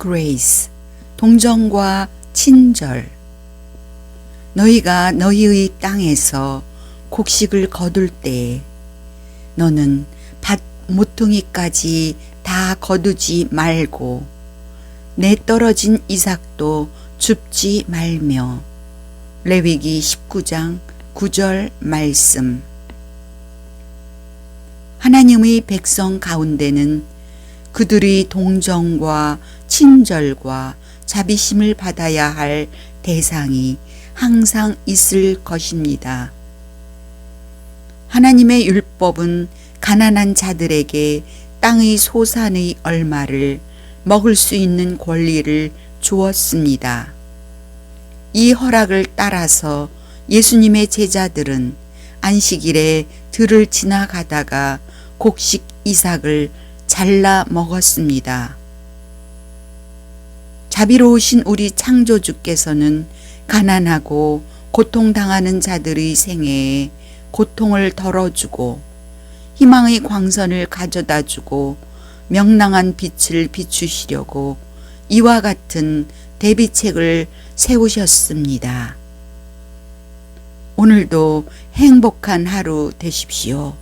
grace, 동정과 친절. 너희가 너희의 땅에서 곡식을 거둘 때에 너는 밭 모퉁이까지 다 거두지 말고 내 떨어진 이삭도 줍지 말며 레위기 19장 9절 말씀 하나님의 백성 가운데는 그들의 동정과 친절과 자비심을 받아야 할 대상이 항상 있을 것입니다. 하나님의 율법은 가난한 자들에게 땅의 소산의 얼마를 먹을 수 있는 권리를 주었습니다. 이 허락을 따라서 예수님의 제자들은 안식일에 들을 지나가다가 곡식 이삭을 잘라 먹었습니다. 자비로우신 우리 창조주께서는 가난하고 고통당하는 자들의 생애에 고통을 덜어주고 희망의 광선을 가져다 주고 명랑한 빛을 비추시려고 이와 같은 대비책을 세우셨습니다. 오늘도 행복한 하루 되십시오.